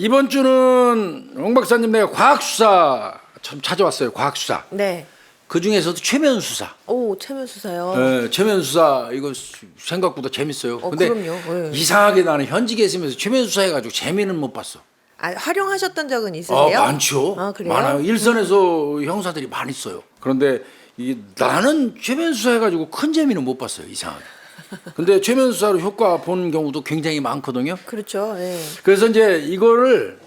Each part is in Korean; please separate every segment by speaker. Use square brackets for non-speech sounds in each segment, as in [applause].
Speaker 1: 이번 주는 옹 박사님 내가 과학 수사 참 찾아왔어요. 과학 수사.
Speaker 2: 네.
Speaker 1: 그 중에서도 최면 수사.
Speaker 2: 오 최면 수사요.
Speaker 1: 예, 최면 수사 이거 수- 생각보다 재밌어요.
Speaker 2: 어,
Speaker 1: 근데
Speaker 2: 그럼요. 예.
Speaker 1: 이상하게 나는 현직에 있으면서 최면 수사 해 가지고 재미는 못 봤어.
Speaker 2: 아, 활용하셨던 적은
Speaker 1: 아
Speaker 2: 있으세요?
Speaker 1: 많죠.
Speaker 2: 아 그래요?
Speaker 1: 많아요. 일선에서 형사들이 많이 써요. 그런데 이 나는 최면 수사 해 가지고 큰 재미는 못 봤어요. 이상하게. 근데 최면 수사로 효과 본 경우도 굉장히 많거든요.
Speaker 2: 그렇죠. 예.
Speaker 1: 그래서 이제 이거를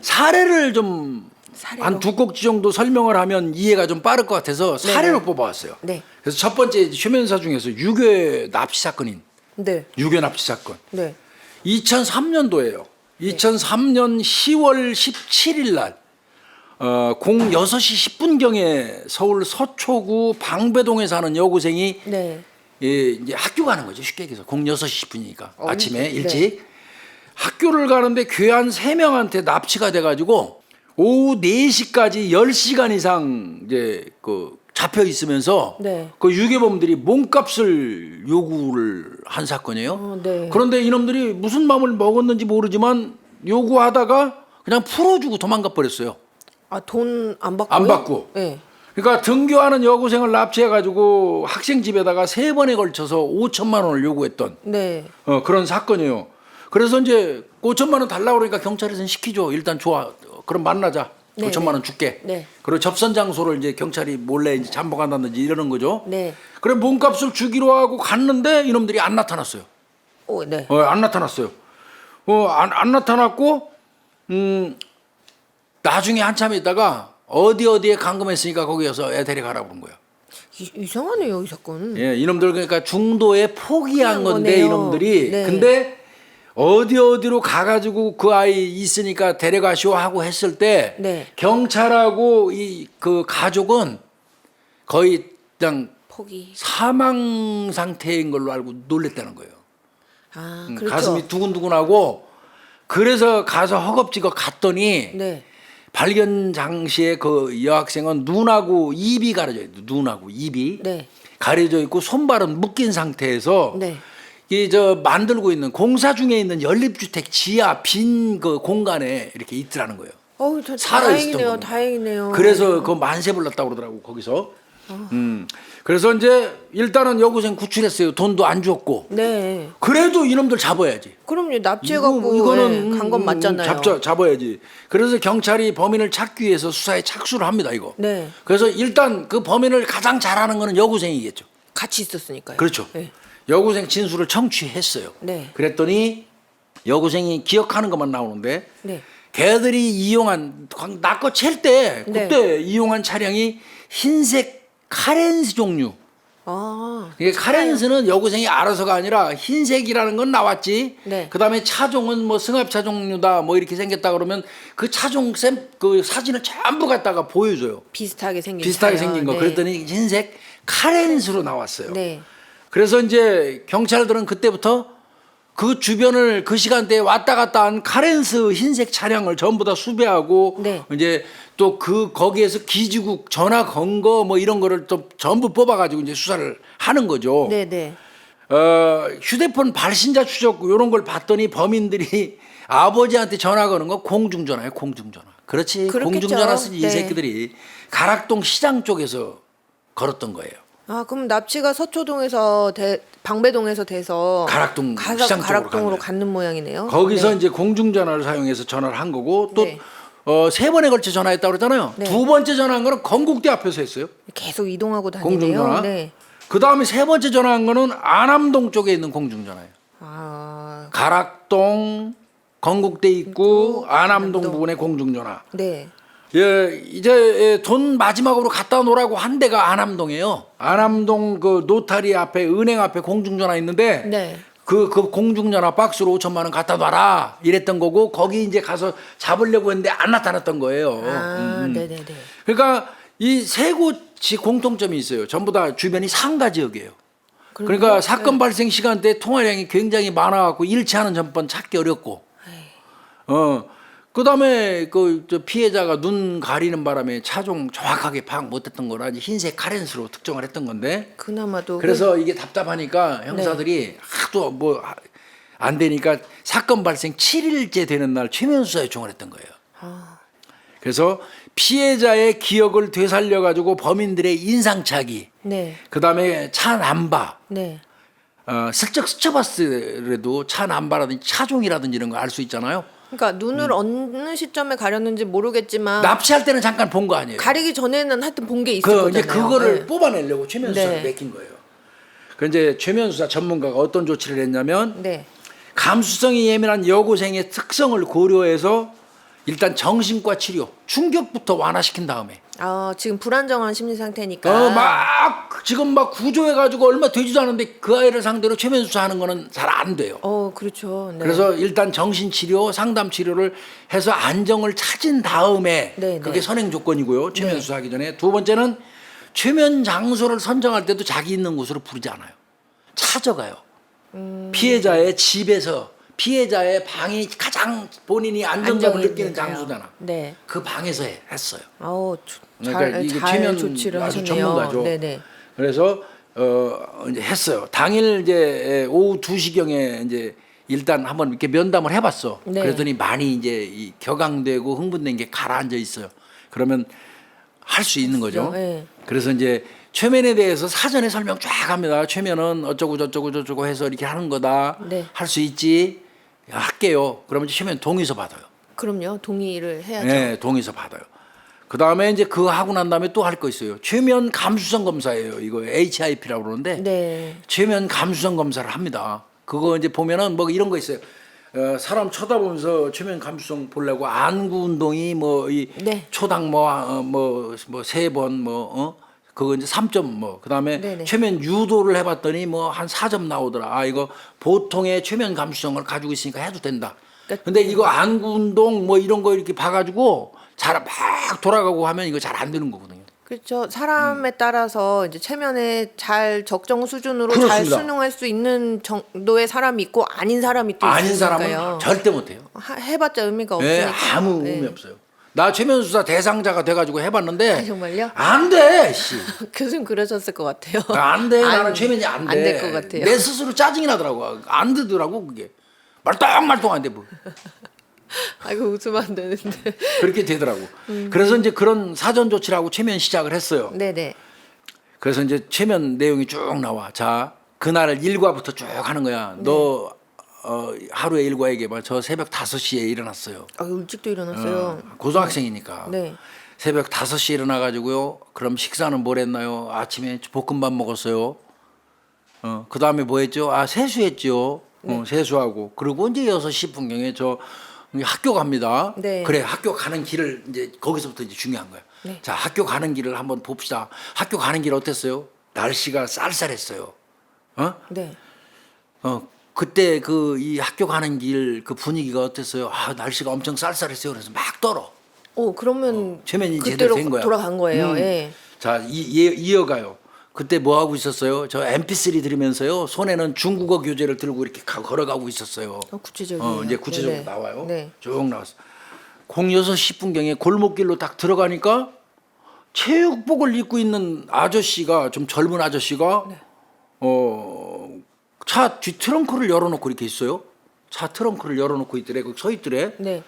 Speaker 1: 사례를 좀
Speaker 2: 사례로.
Speaker 1: 한 두 꼭지 정도 설명을 하면 이해가 좀 빠를 것 같아서 사례로
Speaker 2: 네네.
Speaker 1: 뽑아왔어요.
Speaker 2: 네.
Speaker 1: 그래서 첫 번째 최면사 중에서 유괴 납치 사건인
Speaker 2: 네.
Speaker 1: 유괴 납치 사건.
Speaker 2: 네.
Speaker 1: 2003년도예요. 2003년 10월 17일 날 어, 06시 10분경에 서울 서초구 방배동에 사는 여고생이
Speaker 2: 네.
Speaker 1: 예, 이제 학교 가는 거죠. 쉽게 얘기해서 06시 10분이니까
Speaker 2: 어,
Speaker 1: 아침에
Speaker 2: 네.
Speaker 1: 일찍 학교를 가는데 괴한 세명한테 납치가 돼 가지고 오후 4시까지 10시간 이상 이제 그 잡혀 있으면서
Speaker 2: 네.
Speaker 1: 그 유괴범들이 몸값을 요구를 한 사건이에요.
Speaker 2: 어, 네.
Speaker 1: 그런데 이놈들이 무슨 마음을 먹었는지 모르지만 요구하다가 그냥 풀어주고 도망가 버렸어요.
Speaker 2: 아 돈 안 받고?
Speaker 1: 안 받고.
Speaker 2: 네.
Speaker 1: 그러니까 등교하는 여고생을 납치해가지고 학생 집에다가 세 번에 걸쳐서 5천만 원을 요구했던
Speaker 2: 네.
Speaker 1: 어, 그런 사건이에요. 그래서 이제 5천만 원 달라고 그러니까 경찰에서는 시키죠. 일단 좋아. 어, 그럼 만나자.
Speaker 2: 네,
Speaker 1: 5천만 원 줄게.
Speaker 2: 네.
Speaker 1: 그리고 접선 장소를 이제 경찰이 몰래 이제 잠복한다든지 이러는 거죠.
Speaker 2: 네.
Speaker 1: 그래 몸값을 주기로 하고 갔는데 이놈들이 안 나타났어요.
Speaker 2: 오 네.
Speaker 1: 어, 안 나타났어요. 어, 안, 안 나타났고, 음, 나중에 한참 있다가 어디 어디에 감금했으니까 거기에서 애 데려가라고 그런 거야.
Speaker 2: 이, 이상하네요 이 사건.
Speaker 1: 예, 이놈들 그러니까 중도에 포기한
Speaker 2: 포기한
Speaker 1: 건데
Speaker 2: 거네요.
Speaker 1: 이놈들이
Speaker 2: 네.
Speaker 1: 근데 어디 어디로 가가지고 그 아이 있으니까 데려가시오 하고 했을 때
Speaker 2: 네.
Speaker 1: 경찰하고 이 그 가족은 거의 그냥
Speaker 2: 포기.
Speaker 1: 사망 상태인 걸로 알고 놀랬다는 거예요.
Speaker 2: 아
Speaker 1: 음,
Speaker 2: 그렇죠.
Speaker 1: 가슴이 두근두근하고 그래서 가서 허겁지겁 갔더니
Speaker 2: 네.
Speaker 1: 발견 당시에 그 여학생은 눈하고 입이 가려져 있고 눈하고 입이
Speaker 2: 네.
Speaker 1: 가려져 있고 손발은 묶인 상태에서
Speaker 2: 네.
Speaker 1: 이저 만들고 있는 공사 중에 있는 연립주택 지하 빈 그 공간에 이렇게 있더라는 거예요.
Speaker 2: 어우 저
Speaker 1: 살아 있었던
Speaker 2: 다행이네요. 다행이네요.
Speaker 1: 그래서 그 만세 불렀다고 그러더라고 거기서. 음. 그래서 이제 일단은 여고생 구출했어요. 돈도 안 줬고.
Speaker 2: 네.
Speaker 1: 그래도 이놈들 잡아야지.
Speaker 2: 그럼요 납치해갖고
Speaker 1: 이거, 는
Speaker 2: 간 건 맞잖아요.
Speaker 1: 잡자, 잡아야지. 그래서 경찰이 범인을 찾기 위해서 수사에 착수를 합니다. 이거.
Speaker 2: 네.
Speaker 1: 그래서 일단 그 범인을 가장 잘하는 거는 여고생이겠죠.
Speaker 2: 같이 있었으니까요.
Speaker 1: 그렇죠.
Speaker 2: 네.
Speaker 1: 여고생 진술을 청취했어요.
Speaker 2: 네.
Speaker 1: 그랬더니 여고생이 기억하는 것만 나오는데
Speaker 2: 네.
Speaker 1: 걔들이 이용한 낚고 챌때
Speaker 2: 네.
Speaker 1: 그때 이용한 차량이 흰색 카렌스 종류.
Speaker 2: 아.
Speaker 1: 이게 카렌스는 여고생이 알아서가 아니라 흰색이라는 건 나왔지.
Speaker 2: 네.
Speaker 1: 그다음에 차종은 뭐 승합 차 종류다 뭐 이렇게 생겼다 그러면 그 차종 샘그 사진을 전부 갖다가 보여줘요.
Speaker 2: 비슷하게 생긴
Speaker 1: 비슷하게
Speaker 2: 차요.
Speaker 1: 생긴 거.
Speaker 2: 네.
Speaker 1: 그랬더니 흰색 카렌스로 나왔어요.
Speaker 2: 네.
Speaker 1: 그래서 이제 경찰들은 그때부터 그 주변을 그 시간대에 왔다 갔다 한 카렌스 흰색 차량을 전부 다 수배하고
Speaker 2: 네.
Speaker 1: 이제 또 그 거기에서 기지국 전화 건거 뭐 이런 거를 또 전부 뽑아가지고 이제 수사를 하는 거죠.
Speaker 2: 네, 네.
Speaker 1: 어, 휴대폰 발신자 추적 이런 걸 봤더니 범인들이 [laughs] 아버지한테 전화 거는 거 공중전화예요, 공중전화. 그렇지,
Speaker 2: 그렇겠죠.
Speaker 1: 공중전화 쓰지 이
Speaker 2: 네.
Speaker 1: 새끼들이 가락동 시장 쪽에서 걸었던 거예요.
Speaker 2: 아, 그럼 납치가 서초동에서 대, 방배동에서 돼서
Speaker 1: 가락동
Speaker 2: 가락,
Speaker 1: 시장 쪽으로
Speaker 2: 가락동으로. 가는 모양이네요.
Speaker 1: 거기서
Speaker 2: 네.
Speaker 1: 이제 공중전화를 사용해서 전화를 한 거고 또
Speaker 2: 네.
Speaker 1: 어, 세 번에 걸쳐 전화했다고 그랬잖아요.
Speaker 2: 네.
Speaker 1: 두 번째 전화한 거는 건국대 앞에서 했어요.
Speaker 2: 계속 이동하고 다니네요.
Speaker 1: 공중전화.
Speaker 2: 네.
Speaker 1: 그 다음에 세 번째 전화한 거는 안암동 쪽에 있는 공중전화예요.
Speaker 2: 아,
Speaker 1: 가락동, 건국대 입구, 안암동. 부근의 공중전화.
Speaker 2: 네.
Speaker 1: 예, 이제 예, 돈 마지막으로 갖다 놓으라고 한 데가 안암동이에요. 안암동 그 노타리 앞에 은행 앞에 공중전화 있는데
Speaker 2: 네.
Speaker 1: 그, 그 공중전화 박스로 5천만 원 갖다 놔라 이랬던 거고 거기 이제 가서 잡으려고 했는데 안 나타났던 거예요.
Speaker 2: 아,
Speaker 1: 음.
Speaker 2: 네, 네, 네.
Speaker 1: 그러니까 이 세 곳이 공통점이 있어요. 전부 다 주변이 상가 지역이에요. 그러니까 사건 발생 시간대 통화량이 굉장히 많아갖고 일치하는 전번 찾기 어렵고, 어, 그 다음에 그저 피해자가 눈 가리는 바람에 차종 정확하게 파악 못했던 거라 이제 흰색 카렌스로 특정을 했던 건데,
Speaker 2: 그나마도
Speaker 1: 그래서 이게 답답하니까 형사들이 하도 뭐 하- 안 되니까 사건 발생 7일째 되는 날 최면 수사에 요청을 했던 거예요.
Speaker 2: 아,
Speaker 1: 그래서 피해자의 기억을 되살려 가지고 범인들의 인상착의,
Speaker 2: 네,
Speaker 1: 그다음에 차 남바,
Speaker 2: 네,
Speaker 1: 어, 슬쩍 스쳐봤으라도 차 남바라든지 차종이라든지 이런 거 알 수 있잖아요.
Speaker 2: 그러니까 눈을 어느 시점에 가렸는지 모르겠지만
Speaker 1: 납치할 때는 잠깐 본 거 아니에요.
Speaker 2: 가리기 전에는 하여튼 본 게 있을
Speaker 1: 그
Speaker 2: 거잖아요.
Speaker 1: 이제 그거를
Speaker 2: 네.
Speaker 1: 뽑아내려고 최면 수사를
Speaker 2: 네.
Speaker 1: 맡긴 거예요. 그 이제 최면 수사 전문가가 어떤 조치를 했냐면
Speaker 2: 네,
Speaker 1: 감수성이 예민한 여고생의 특성을 고려해서 일단 정신과 치료, 충격부터 완화시킨 다음에
Speaker 2: 아 지금 불안정한 심리 상태니까.
Speaker 1: 어 막 지금 막 구조해가지고 얼마 되지도 않은데 그 아이를 상대로 최면 수사하는 거는 잘 안 돼요.
Speaker 2: 어, 그렇죠. 네.
Speaker 1: 그래서 일단 정신 치료, 상담 치료를 해서 안정을 찾은 다음에
Speaker 2: 네,
Speaker 1: 그게
Speaker 2: 네.
Speaker 1: 선행 조건이고요. 최면
Speaker 2: 네.
Speaker 1: 수사하기 전에 두 번째는 최면 장소를 선정할 때도 자기 있는 곳으로 부르지 않아요. 찾아가요.
Speaker 2: 음.
Speaker 1: 피해자의 집에서 피해자의 방이 가장 본인이 안정감을
Speaker 2: 안정이
Speaker 1: 느끼는. 장소잖아.
Speaker 2: 네.
Speaker 1: 그 방에서 해- 했어요.
Speaker 2: 아우 조-
Speaker 1: 그러니까
Speaker 2: 잘,
Speaker 1: 이게
Speaker 2: 잘
Speaker 1: 최면
Speaker 2: 조치를
Speaker 1: 아주
Speaker 2: 하셨네요.
Speaker 1: 전문가죠.
Speaker 2: 네네.
Speaker 1: 그래서 어 이제 했어요. 당일 이제 오후 2시경에 이제 일단 한번 이렇게 면담을 해봤어.
Speaker 2: 네.
Speaker 1: 그랬더니 많이 이제 이 격앙되고 흥분된 게 가라앉아 있어요. 그러면 할 수 있는 거죠.
Speaker 2: 네.
Speaker 1: 그래서 이제 최면에 대해서 사전에 설명 쫙 합니다. 최면은 어쩌고 저쩌고 저쩌고 해서 이렇게 하는 거다.
Speaker 2: 네.
Speaker 1: 할 수 있지. 야, 할게요. 그러면 최면 동의서 받아요.
Speaker 2: 그럼요. 동의를 해야죠.
Speaker 1: 네, 동의서 받아요. 그 다음에 이제 그거 하고 난 다음에 또 할 거 있어요. 최면 감수성 검사예요. 이거 HIP라고 그러는데
Speaker 2: 네.
Speaker 1: 최면 감수성 검사를 합니다. 그거 이제 보면은 뭐 이런 거 있어요. 어, 사람 쳐다보면서 최면 감수성 보려고 안구 운동이 뭐이
Speaker 2: 네.
Speaker 1: 초당 뭐뭐뭐 세 번뭐 어? 그거 이제 3점 뭐 그다음에
Speaker 2: 네네.
Speaker 1: 최면 유도를 해 봤더니 뭐 한 4점 나오더라. 아 이거 보통의 최면 감수성을 가지고 있으니까 해도 된다.
Speaker 2: 그러니까
Speaker 1: 근데 이거 안구 운동 뭐 이런 거 이렇게 봐 가지고 잘 막 돌아가고 하면 이거 잘 안 되는 거거든요.
Speaker 2: 그렇죠. 사람에 따라서 이제 체면에 잘 적정 수준으로 잘
Speaker 1: 음. 그렇습니다.
Speaker 2: 수능할 수 있는 정도의 사람이 있고 아닌 사람이 또
Speaker 1: 아닌
Speaker 2: 있으니까요.
Speaker 1: 사람은 절대 못 해요.
Speaker 2: 하- 해봤자 의미가
Speaker 1: 예,
Speaker 2: 없으니까.
Speaker 1: 아무
Speaker 2: 네.
Speaker 1: 의미 없어요. 나 최면 수사 대상자가 돼가지고 해봤는데
Speaker 2: 아, 정말요?
Speaker 1: 안 돼, 씨. [laughs]
Speaker 2: 교수님 그러셨을 것 같아요.
Speaker 1: 안 돼. 나는
Speaker 2: 안-
Speaker 1: 최면이 안 돼.
Speaker 2: 안 될 것 같아요.
Speaker 1: 내 스스로 짜증이 나더라고. 안 되더라고 그게. 말똥말똥 안 돼. 뭐. [laughs]
Speaker 2: 아이고 웃으면 안 되는데.
Speaker 1: 그렇게 되더라고.
Speaker 2: 음.
Speaker 1: 그래서 이제 그런 사전 조치를 하고 최면 시작을 했어요.
Speaker 2: 네네.
Speaker 1: 그래서 이제 최면 내용이 쭉 나와. 자, 그날 일과부터 쭉 하는 거야.
Speaker 2: 네.
Speaker 1: 너 어, 하루에 일과 얘기해봐. 저 새벽 5시에 일어났어요.
Speaker 2: 아 일찍도 일어났어요.
Speaker 1: 어, 고등학생이니까.
Speaker 2: 네.
Speaker 1: 새벽 5시에 일어나 가지고요. 그럼 식사는 뭘 했나요? 아침에 볶음밥 먹었어요. 어, 그 다음에 뭐 했죠? 아, 세수했죠.
Speaker 2: 네.
Speaker 1: 어, 세수하고. 그리고 이제 6시 분경에 저 학교 갑니다.
Speaker 2: 네.
Speaker 1: 그래, 학교 가는 길을 이제 거기서부터 이제 중요한 거야.
Speaker 2: 네.
Speaker 1: 자, 학교 가는 길을 한번 봅시다. 학교 가는 길 어땠어요? 날씨가 쌀쌀했어요. 어?
Speaker 2: 네.
Speaker 1: 어, 그때 그 이 학교 가는 길 그 분위기가 어땠어요? 아, 날씨가 엄청 쌀쌀했어요. 그래서 막 떨어.
Speaker 2: 오 그러면
Speaker 1: 최면이
Speaker 2: 그때로
Speaker 1: 제대로 된 거야.
Speaker 2: 돌아간 거예요.
Speaker 1: 음.
Speaker 2: 예.
Speaker 1: 자, 이, 이, 이어가요. 그때 뭐 하고 있었어요? 저 MP3 들으면서요. 손에는 중국어 교재를 들고 이렇게 가- 걸어가고 있었어요.
Speaker 2: 어, 구체적이에요.
Speaker 1: 어, 이제 구체적으로
Speaker 2: 네네.
Speaker 1: 나와요.
Speaker 2: 네.
Speaker 1: 쭉 나왔어. 06시 10분경에 골목길로 딱 들어가니까 체육복을 입고 있는 아저씨가 좀 젊은 아저씨가
Speaker 2: 네.
Speaker 1: 어, 차 뒤 트렁크를 열어놓고 이렇게 있어요. 차 트렁크를 열어놓고 있더래. 거기 서 있더래.
Speaker 2: 네.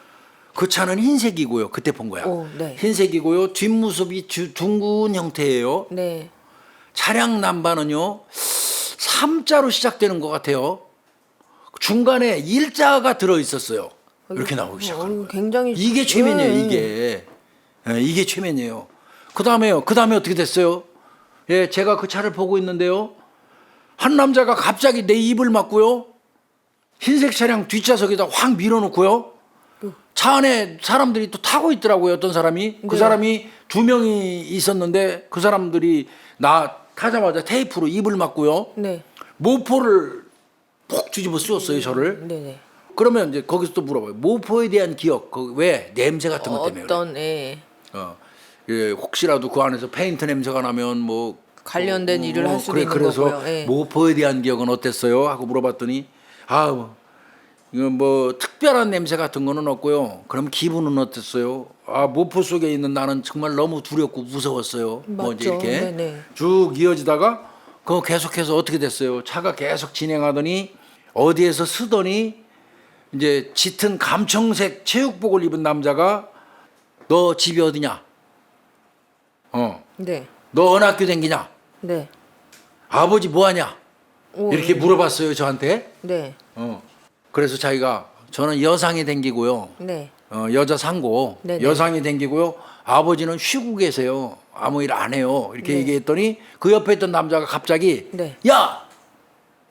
Speaker 1: 그 차는 흰색이고요. 그때 본 거야.
Speaker 2: 오, 네.
Speaker 1: 흰색이고요. 뒷모습이 주- 둥근 형태예요.
Speaker 2: 네.
Speaker 1: 차량 남바는요. 삼자로 시작되는 것 같아요. 중간에 일자가 들어 있었어요. 이렇게 나오기 시작하는
Speaker 2: 어,
Speaker 1: 거예요.
Speaker 2: 굉장히
Speaker 1: 이게 최면이에요.
Speaker 2: 네.
Speaker 1: 이게 예, 이게 최면이에요. 그 다음에요. 그 다음에 어떻게 됐어요? 예, 제가 그 차를 보고 있는데요. 한 남자가 갑자기 내 입을 막고요. 흰색 차량 뒷좌석에다 확 밀어놓고요. 차 안에 사람들이 또 타고 있더라고요. 어떤 사람이 그
Speaker 2: 네.
Speaker 1: 사람이 두 명이 있었는데 그 사람들이 나 타자마자 테이프로 입을 막고요.
Speaker 2: 네.
Speaker 1: 모포를 푹 뒤집어 씌웠어요. 저를.
Speaker 2: 네네.
Speaker 1: 그러면 이제 거기서 또 물어봐요. 모포에 대한 기억, 그 왜 냄새 같은 것 때문에 그래.
Speaker 2: 어떤 예.
Speaker 1: 어, 예, 혹시라도 그 안에서 페인트 냄새가 나면 뭐
Speaker 2: 관련된
Speaker 1: 어,
Speaker 2: 일을 할 수도
Speaker 1: 그래,
Speaker 2: 있는
Speaker 1: 그래서
Speaker 2: 거고요. 예.
Speaker 1: 모포에 대한 기억은 어땠어요? 하고 물어봤더니 아, 뭐, 이거 뭐 특별한 냄새 같은 거는 없고요. 그럼 기분은 어땠어요? 아, 모포 속에 있는 나는 정말 너무 두렵고 무서웠어요. 뭐 이제
Speaker 2: 맞죠.
Speaker 1: 이렇게
Speaker 2: 네네.
Speaker 1: 쭉 이어지다가 그거 계속해서 어떻게 됐어요? 차가 계속 진행하더니 어디에서 쓰더니 이제 짙은 감청색 체육복을 입은 남자가 너 집이 어디냐? 어,
Speaker 2: 네.
Speaker 1: 너 어느 학교 댕기냐?
Speaker 2: 네.
Speaker 1: 아버지 뭐 하냐?
Speaker 2: 오,
Speaker 1: 이렇게 물어봤어요 저한테.
Speaker 2: 네.
Speaker 1: 어. 그래서 자기가 저는 여상이 댕기고요.
Speaker 2: 네.
Speaker 1: 어, 여자 상고
Speaker 2: 네네.
Speaker 1: 여상이 댕기고요. 아버지는 쉬고 계세요. 아무 일 안 해요. 이렇게
Speaker 2: 네.
Speaker 1: 얘기했더니 그 옆에 있던 남자가 갑자기
Speaker 2: 네.
Speaker 1: 야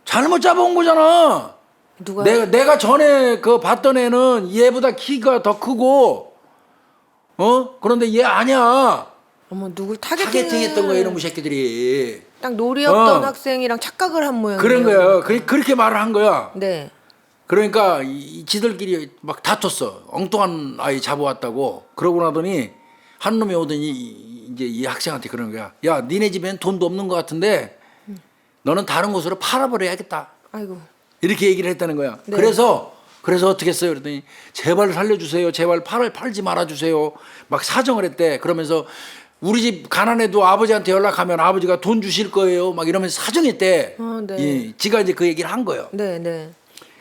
Speaker 1: 잘못 잡아온 거잖아.
Speaker 2: 누가
Speaker 1: 내가 내가 전에 그 봤던 애는 얘보다 키가 더 크고 어 그런데 얘 아니야.
Speaker 2: 어머 누굴 타겟팅
Speaker 1: 타겟팅했던 거야 이놈의 새끼들이.
Speaker 2: 딱 놀이 없던
Speaker 1: 어.
Speaker 2: 학생이랑 착각을 한 모양이에요.
Speaker 1: 그런 거야. 그, 그렇게 말을 한 거야.
Speaker 2: 네.
Speaker 1: 그러니까 이, 이 지들끼리 막 다퉜어. 엉뚱한 아이 잡아왔다고. 그러고 나더니 한 놈이 오더니 이- 이제 이 학생한테 그러는 거야. 야, 니네 집엔 돈도 없는 것 같은데 너는 다른 곳으로 팔아버려야겠다.
Speaker 2: 아이고.
Speaker 1: 이렇게 얘기를 했다는 거야.
Speaker 2: 네.
Speaker 1: 그래서 그래서 어떻게 했어요? 그랬더니 제발 살려주세요. 제발 팔을 팔지 말아주세요. 막 사정을 했대. 그러면서 우리 집 가난해도 아버지한테 연락하면 아버지가 돈 주실 거예요. 막 이러면서 사정했대.
Speaker 2: 어, 네.
Speaker 1: 예, 지가 이제 그 얘기를 한 거예요.
Speaker 2: 네, 네.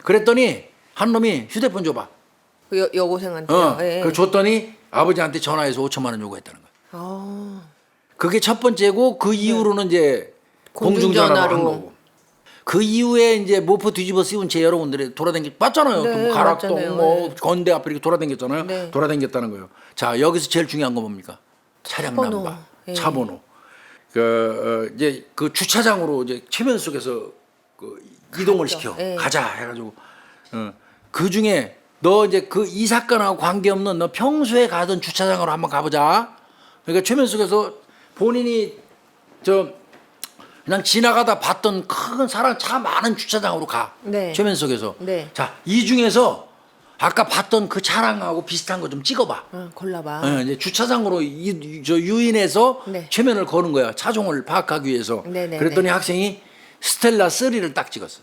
Speaker 1: 그랬더니 한 놈이 휴대폰 줘봐.
Speaker 2: 그 여, 여고생한테요.
Speaker 1: 어,
Speaker 2: 예.
Speaker 1: 그 줬더니 아버지한테 전화해서 5천만 원 요구했다는 거야.
Speaker 2: 아.
Speaker 1: 그게 첫 번째고 그 이후로는 이제 공중전화로 한
Speaker 2: 공중전화로.
Speaker 1: 거고. 그 이후에 이제 모포 뒤집어 씌운 채 여러분들이 돌아다녔 봤잖아요.
Speaker 2: 네,
Speaker 1: 그 가락동
Speaker 2: 맞잖아요.
Speaker 1: 뭐
Speaker 2: 네.
Speaker 1: 건대 앞에 이렇게 돌아다녔잖아요.
Speaker 2: 네.
Speaker 1: 돌아다녔다는 거예요. 자 여기서 제일 중요한 건 뭡니까? 차량
Speaker 2: 차번호.
Speaker 1: 남바,
Speaker 2: 예.
Speaker 1: 차 번호. 그 어, 이제 그 주차장으로 이제 최면 속에서 그 이동을
Speaker 2: 가죠.
Speaker 1: 시켜
Speaker 2: 예.
Speaker 1: 가자 해가지고 어, 그 중에 너 이제 그 이 사건하고 관계없는 너 평소에 가던 주차장으로 한번 가보자. 그러니까 최면 속에서 본인이 저 그냥 지나가다 봤던 큰 사람 차 많은 주차장으로 가.
Speaker 2: 네.
Speaker 1: 최면 속에서.
Speaker 2: 네.
Speaker 1: 자, 이 중에서 아까 봤던 그 차량하고 비슷한 거 좀 찍어봐.
Speaker 2: 어, 골라봐.
Speaker 1: 예, 이제 주차장으로 이, 저 유인해서
Speaker 2: 네.
Speaker 1: 최면을 거는 거야. 차종을 파악하기 위해서.
Speaker 2: 네네네.
Speaker 1: 그랬더니 학생이 스텔라 3를 딱 찍었어.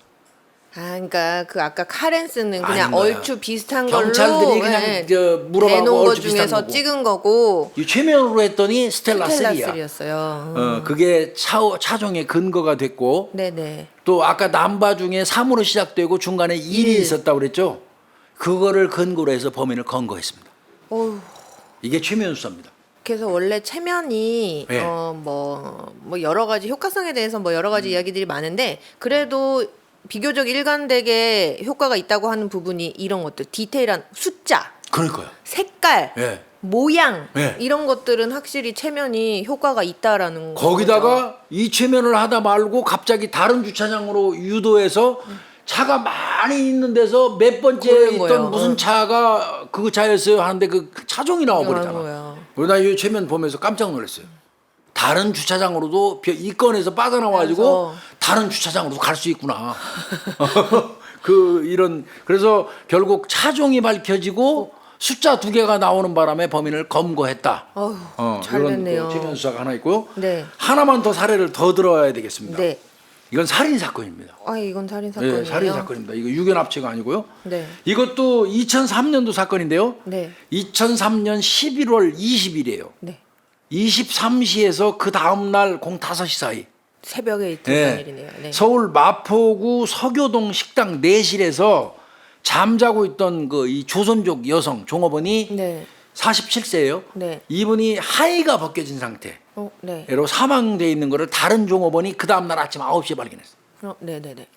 Speaker 2: 아, 그러니까 그 아까 카렌스는 그냥
Speaker 1: 거야.
Speaker 2: 얼추 비슷한 걸로
Speaker 1: 경찰들이 그냥
Speaker 2: 예,
Speaker 1: 저 물어봐고
Speaker 2: 대놓은 것
Speaker 1: 얼추 비슷한
Speaker 2: 중에서
Speaker 1: 거고.
Speaker 2: 찍은 거고
Speaker 1: 이 최면으로 했더니 스텔라, 3야.
Speaker 2: 스텔라3였어요.
Speaker 1: 어, 그게 차, 차종의 근거가 됐고
Speaker 2: 네네.
Speaker 1: 또 아까 남바 중에 3으로 시작되고 중간에 1이
Speaker 2: 일.
Speaker 1: 있었다고 그랬죠. 그거를 근거로 해서 범인을 검거했습니다.
Speaker 2: 어휴.
Speaker 1: 이게 최면 수사입니다.
Speaker 2: 그래서 원래 체면이
Speaker 1: 네.
Speaker 2: 어뭐 뭐 여러 가지 효과성에 대해서 뭐 여러
Speaker 1: 음.
Speaker 2: 가지 이야기들이 많은데 그래도 비교적 일관되게 효과가 있다고 하는 부분이 이런 것들 디테일한 숫자,
Speaker 1: 그러니까요.
Speaker 2: 색깔,
Speaker 1: 예.
Speaker 2: 모양
Speaker 1: 네.
Speaker 2: 이런 것들은 확실히 체면이 효과가 있다라는.
Speaker 1: 거기다가 이 최면을 하다 말고 갑자기 다른 주차장으로 유도해서 차가 많이 있는 데서 몇 번째 있던
Speaker 2: 거예요.
Speaker 1: 무슨
Speaker 2: 응.
Speaker 1: 차가 그 차였어요 하는데 그 차종이
Speaker 2: 그런
Speaker 1: 나와버리잖아.
Speaker 2: 거예요.
Speaker 1: 나이 최면 보면서 깜짝 놀랐어요. 다른 주차장으로도 벼- 이 건에서 빠져나와가지고 다른 주차장으로 갈 수 있구나. [laughs] 그 이런 그래서 결국 차종이 밝혀지고 숫자 두 개가 나오는 바람에 범인을 검거했다.
Speaker 2: 어휴,
Speaker 1: 어,
Speaker 2: 잘
Speaker 1: 이런
Speaker 2: 됐네요.
Speaker 1: 또 최면 수사가 하나 있고요.
Speaker 2: 네.
Speaker 1: 하나만 더 사례를 더 들어야 되겠습니다.
Speaker 2: 네.
Speaker 1: 이건 살인 사건입니다.
Speaker 2: 아 이건 살인 사건이에요.
Speaker 1: 네, 살인 사건입니다. 이거 유견 합체가 아니고요.
Speaker 2: 네.
Speaker 1: 이것도 2003년도 사건인데요.
Speaker 2: 네.
Speaker 1: 2003년 11월 20일이에요.
Speaker 2: 네.
Speaker 1: 23시에서 그 다음 날 05시 사이
Speaker 2: 새벽에 있던
Speaker 1: 네.
Speaker 2: 일이네요. 네.
Speaker 1: 서울 마포구 서교동 식당 내실에서 잠자고 있던 그 이 조선족 여성 종업원이
Speaker 2: 네.
Speaker 1: 47세예요.
Speaker 2: 네.
Speaker 1: 이분이 하의가 벗겨진 상태로
Speaker 2: 어, 네.
Speaker 1: 사망돼 있는 거를 다른 종업원이 그 다음 날 아침 9시에 발견했어요.
Speaker 2: 어, 네, 네, 네.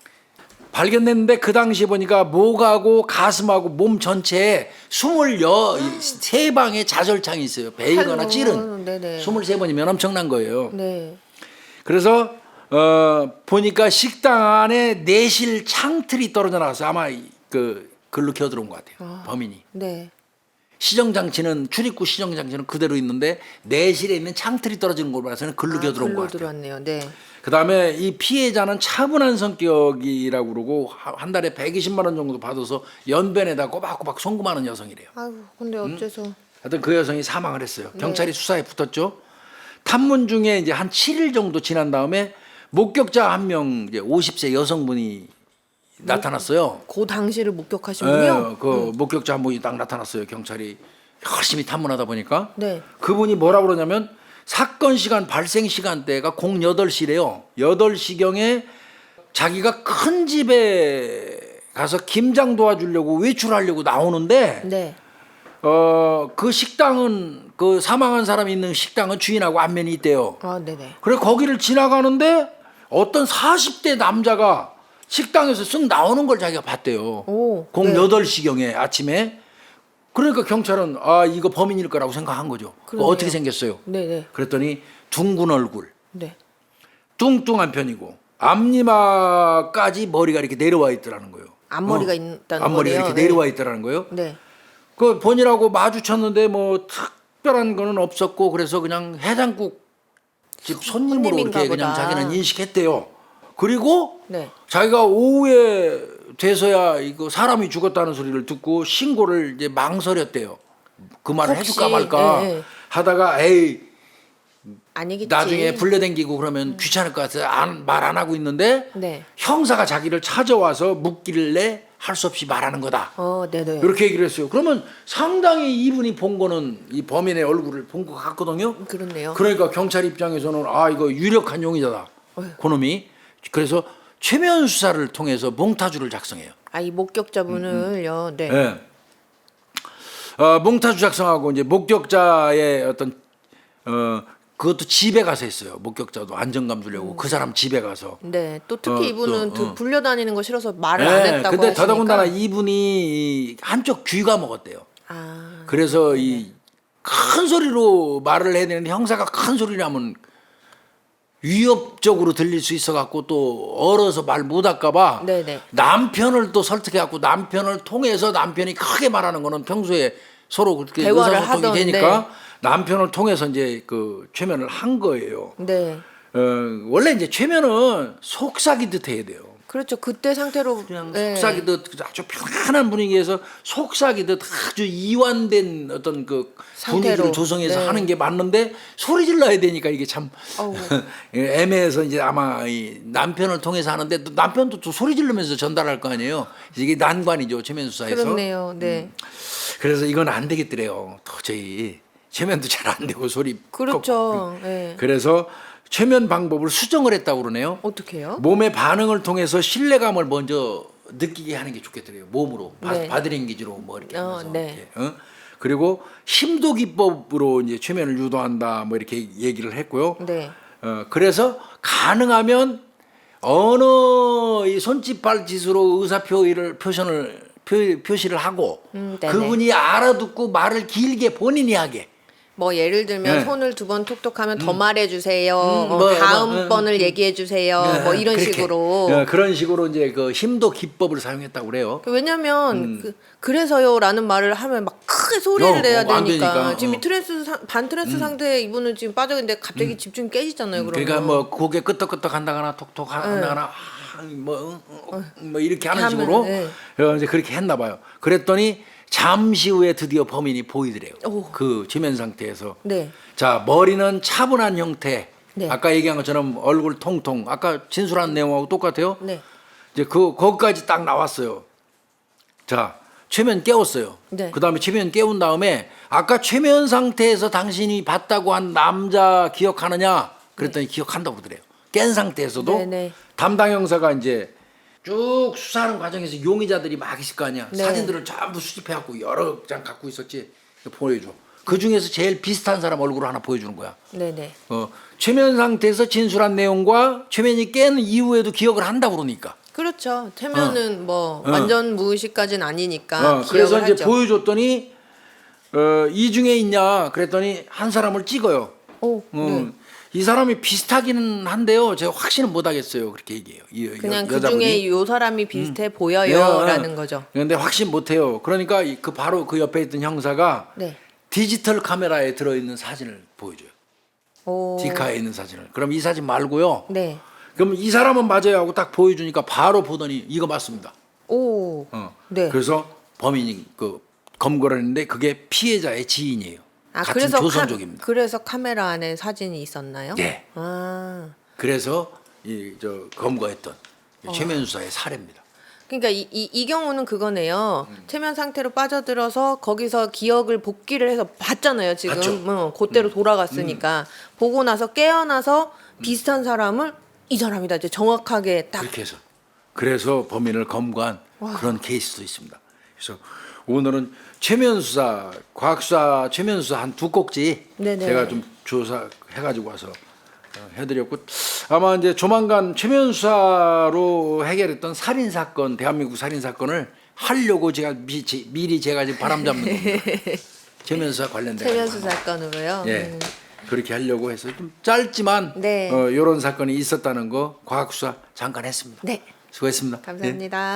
Speaker 1: 발견됐는데 그 당시 보니까 목하고 가슴하고 몸 전체에 23방의 자절창이 있어요. 베이거나
Speaker 2: 아이고,
Speaker 1: 찌른.
Speaker 2: 네네.
Speaker 1: 23번이면 엄청난 거예요.
Speaker 2: 네.
Speaker 1: 그래서 어 보니까 식당 안에 내실 창틀이 떨어져 나가서 아마 이- 그 글로 기어들어온 것 같아요. 범인이.
Speaker 2: 네.
Speaker 1: 시정장치는 출입구 시정장치는 그대로 있는데 내실에 있는 창틀이 떨어지는 걸 봐서는 글로
Speaker 2: 아,
Speaker 1: 기어들어온 것 같아요.
Speaker 2: 들어왔네요. 네.
Speaker 1: 그다음에 이 피해자는 차분한 성격이라고 그러고 하- 한 달에 120만 원 정도 받아서 연변에다 꼬박꼬박 송금하는 여성이래요.
Speaker 2: 아유, 근데 어째서
Speaker 1: 하여튼 그 여성이 사망을 했어요.
Speaker 2: 네.
Speaker 1: 경찰이 수사에 붙었죠. 탐문 중에 이제 한 7일 정도 지난 다음에 목격자 한 명 이제 50세 여성분이 나타났어요.
Speaker 2: 그 당시를 목격하신 분이요?
Speaker 1: 예, 그 목격자 한 분이 딱 나타났어요. 경찰이 열심히 탐문하다 보니까
Speaker 2: 네.
Speaker 1: 그분이 뭐라 그러냐면 사건 시간 발생 시간대가 08시래요. 8시경에 자기가 큰 집에 가서 김장 도와주려고 외출하려고 나오는데
Speaker 2: 네.
Speaker 1: 어 그 식당은 그 사망한 사람이 있는 식당은 주인하고 안면이 있대요.
Speaker 2: 아, 네네.
Speaker 1: 그래 거기를 지나가는데 어떤 40대 남자가 식당에서 쓱 나오는 걸 자기가 봤대요.
Speaker 2: 오,
Speaker 1: 공
Speaker 2: 네.
Speaker 1: 8시경에 아침에 그러니까 경찰은 아 이거 범인일 거라고 생각한 거죠.
Speaker 2: 그러네요.
Speaker 1: 어떻게 생겼어요?
Speaker 2: 네네.
Speaker 1: 그랬더니 둥근 얼굴,
Speaker 2: 네.
Speaker 1: 뚱뚱한 편이고 앞니마까지 머리가 이렇게 내려와 있더라는 거예요.
Speaker 2: 앞머리가 있다는
Speaker 1: 앞머리가
Speaker 2: 거네요.
Speaker 1: 이렇게 내려와 있더라는 거예요.
Speaker 2: 네.
Speaker 1: 그 본인하고 마주쳤는데 뭐 특별한 거는 없었고 그래서 그냥 해장국 집 손님으로
Speaker 2: 손님인가
Speaker 1: 이렇게 그냥
Speaker 2: 보다.
Speaker 1: 자기는 인식했대요. 그리고
Speaker 2: 네.
Speaker 1: 자기가 오후에 돼서야 이거 사람이 죽었다는 소리를 듣고 신고를 이제 망설였대요. 그 말을
Speaker 2: 혹시,
Speaker 1: 해줄까 말까
Speaker 2: 네, 네.
Speaker 1: 하다가 에이
Speaker 2: 아니겠지.
Speaker 1: 나중에 불려댕기고 그러면 귀찮을 것 같아서 말 안 하고 있는데
Speaker 2: 네.
Speaker 1: 형사가 자기를 찾아와서 묻길래 할 수 없이 말하는 거다.
Speaker 2: 어, 네네.
Speaker 1: 이렇게 얘기를 했어요. 그러면 상당히 이분이 본 거는 이 범인의 얼굴을 본 것 같거든요.
Speaker 2: 그렇네요.
Speaker 1: 그러니까 경찰 입장에서는 아 이거 유력한 용의자다. 그놈이 그래서 최면 수사를 통해서 몽타주를 작성해요.
Speaker 2: 아, 이 목격자분을요. 네.
Speaker 1: 예. 어, 몽타주 작성하고 이제 목격자의 어떤 어 그것도 집에 가서 했어요. 목격자도 안정감 주려고 그 사람 집에 가서.
Speaker 2: 네. 또 특히
Speaker 1: 어,
Speaker 2: 이분은
Speaker 1: 또,
Speaker 2: 그
Speaker 1: 어.
Speaker 2: 불려다니는 거 싫어서 말을 안
Speaker 1: 예,
Speaker 2: 했다고
Speaker 1: 근데
Speaker 2: 하시니까.
Speaker 1: 더더군다나 이분이 한쪽 귀가 먹었대요.
Speaker 2: 아.
Speaker 1: 그래서 이 큰 소리로 말을 해야 되는데 형사가 큰 소리를 하면 위협적으로 들릴 수 있어 갖고 또 얼어서 말 못 할까봐
Speaker 2: 네네.
Speaker 1: 남편을 또 설득해 갖고 남편을 통해서 남편이 크게 말하는 거는 평소에 서로 그렇게
Speaker 2: 대화를
Speaker 1: 의사소통이
Speaker 2: 하던,
Speaker 1: 되니까 남편을 통해서 이제 그 최면을 한 거예요.
Speaker 2: 네.
Speaker 1: 어, 원래 이제 최면은 속삭이듯 해야 돼요.
Speaker 2: 그렇죠. 그때 상태로
Speaker 1: 그냥
Speaker 2: 네.
Speaker 1: 속삭이듯 아주 편안한 분위기에서 속삭이듯 아주 이완된 어떤 그
Speaker 2: 상태로.
Speaker 1: 분위기를 조성해서
Speaker 2: 네.
Speaker 1: 하는 게 맞는데 소리 질러야 되니까 이게 참
Speaker 2: 어우. [laughs]
Speaker 1: 애매해서 이제 아마 이 남편을 통해서 하는데 또 남편도 또 소리 지르면서 전달할 거 아니에요. 이게 난관이죠 최면 수사에서.
Speaker 2: 그렇네요. 네.
Speaker 1: 그래서 이건 안 되겠더래요. 도저히 최면도 잘 안 되고 소리.
Speaker 2: 그렇죠. 네.
Speaker 1: 그래서 최면 방법을 수정을 했다고 그러네요.
Speaker 2: 어떻게요?
Speaker 1: 몸의 반응을 통해서 신뢰감을 먼저 느끼게 하는 게 좋겠더래요. 몸으로 바,
Speaker 2: 네.
Speaker 1: 바디랭귀지로 뭐 이렇게
Speaker 2: 어,
Speaker 1: 하면서
Speaker 2: 네.
Speaker 1: 이렇게, 어? 그리고 심도 기법으로 이제 최면을 유도한다 뭐 이렇게 얘기를 했고요.
Speaker 2: 네.
Speaker 1: 어, 그래서 가능하면 어느 이 손짓 발짓으로 의사 표의를 표현을 표, 표시를 하고
Speaker 2: 음, 네네.
Speaker 1: 그분이 알아듣고 말을 길게 본인이 하게
Speaker 2: 뭐 예를 들면
Speaker 1: 네.
Speaker 2: 손을 두 번 톡톡하면 더 말해주세요.
Speaker 1: 음,
Speaker 2: 뭐
Speaker 1: 뭐,
Speaker 2: 다음
Speaker 1: 뭐, 음,
Speaker 2: 번을 얘기해 주세요.
Speaker 1: 네,
Speaker 2: 뭐 이런
Speaker 1: 그렇게.
Speaker 2: 식으로.
Speaker 1: 어, 그런 식으로 이제 그 힘도 기법을 사용했다고 그래요.
Speaker 2: 왜냐면 그, 그래서요라는 말을 하면 막 크게 소리를
Speaker 1: 음. 어,
Speaker 2: 내야
Speaker 1: 어, 안
Speaker 2: 되니까
Speaker 1: 되니까.
Speaker 2: 지금
Speaker 1: 어.
Speaker 2: 이 트랜스 상, 반 트랜스 상태에 이분은 지금 빠져 있는데 갑자기 집중이 깨지잖아요. 그러면.
Speaker 1: 그러니까 뭐 고개 끄덕끄덕 한다거나 톡톡 한다거나 아, 뭐, 뭐 이렇게 하는 식으로
Speaker 2: 네.
Speaker 1: 어, 이제 그렇게 했나 봐요. 그랬더니 잠시 후에 드디어 범인이 보이더래요.
Speaker 2: 오.
Speaker 1: 그 지면 상태에서.
Speaker 2: 네.
Speaker 1: 자 머리는 차분한 형태.
Speaker 2: 네.
Speaker 1: 아까 얘기한 것처럼 얼굴 통통. 아까 진술한 내용하고 똑같아요.
Speaker 2: 네.
Speaker 1: 이제 그 거기까지 딱 나왔어요. 자 최면 깨웠어요.
Speaker 2: 네.
Speaker 1: 그다음에 최면 깨운 다음에 아까 최면 상태에서 당신이 봤다고 한 남자 기억하느냐? 그랬더니 기억한다고 그러더래요. 깬 상태에서도
Speaker 2: 네, 네.
Speaker 1: 담당 형사가 이제 쭉 수사하는 과정에서 용의자들이 막 있을 거 아니야.
Speaker 2: 네.
Speaker 1: 사진들을 전부 수집해갖고 여러 장 갖고 있었지. 보여줘. 그 중에서 제일 비슷한 사람 얼굴을 하나 보여주는 거야.
Speaker 2: 네네.
Speaker 1: 어, 최면 상태에서 진술한 내용과 최면이 깬 이후에도 기억을 한다 그러니까.
Speaker 2: 그렇죠. 태면은 뭐
Speaker 1: 어.
Speaker 2: 완전 무의식까지는 아니니까
Speaker 1: 어,
Speaker 2: 기억을
Speaker 1: 그래서 이제
Speaker 2: 하죠.
Speaker 1: 보여줬더니 어, 이 중에 있냐 그랬더니 한 사람을 찍어요.
Speaker 2: 오,
Speaker 1: 어,
Speaker 2: 네.
Speaker 1: 이 사람이 비슷하기는 한데요. 제가 확신은 못 하겠어요. 그렇게 얘기해요. 이,
Speaker 2: 그냥
Speaker 1: 여,
Speaker 2: 그. 중에 요 사람이 비슷해
Speaker 1: 네,
Speaker 2: 보여요라는
Speaker 1: 어.
Speaker 2: 거죠.
Speaker 1: 그런데 확신 못 해요. 그러니까 이- 그 바로 그 옆에 있던 형사가
Speaker 2: 네.
Speaker 1: 디지털 카메라에 들어 있는 사진을 보여줘요.
Speaker 2: 오.
Speaker 1: 디카에 있는 사진을. 그럼 이 사진 말고요.
Speaker 2: 네.
Speaker 1: 그럼 이 사람은 맞아요 하고 딱 보여주니까 바로 보더니 이거 맞습니다.
Speaker 2: 오.
Speaker 1: 어.
Speaker 2: 네.
Speaker 1: 그래서 범인이 그 검거를 했는데 그게 피해자의 지인이에요.
Speaker 2: 아
Speaker 1: 같은
Speaker 2: 그래서
Speaker 1: 조선족입니다.
Speaker 2: 카, 그래서 카메라 안에 사진이 있었나요?
Speaker 1: 네.
Speaker 2: 아.
Speaker 1: 그래서 이 저 검거했던
Speaker 2: 어.
Speaker 1: 최면 수사의 사례입니다.
Speaker 2: 그러니까 이, 이, 이 경우는 그거네요.
Speaker 1: 음.
Speaker 2: 최면 상태로 빠져들어서 거기서 기억을 복귀를 해서 봤잖아요. 지금
Speaker 1: 봤죠. 음.
Speaker 2: 어, 그때로 돌아갔으니까 보고 나서 깨어나서 비슷한 사람을 이 사람이다 이제 정확하게 딱.
Speaker 1: 그렇게 해서 그래서 범인을 검거한 그런 케이스도 있습니다. 그래서 오늘은 최면 수사, 과학수사 최면 수사 한 두 꼭지
Speaker 2: 네네.
Speaker 1: 제가 좀 조사해가지고 와서 어, 해드렸고 아마 이제 조만간 최면 수사로 해결했던 살인 사건, 대한민국 살인 사건을 하려고 제가 미, 지- 미리 제가 지금 바람 잡는 겁니다. [laughs] 최면 수사 관련된
Speaker 2: 최면수 사 건으로요.
Speaker 1: 예.
Speaker 2: 음.
Speaker 1: 그렇게 하려고 해서 좀 짧지만
Speaker 2: 네.
Speaker 1: 어, 이런 사건이 있었다는 거 과학 수사 잠깐 했습니다.
Speaker 2: 네.
Speaker 1: 수고했습니다. 예.
Speaker 2: 감사합니다.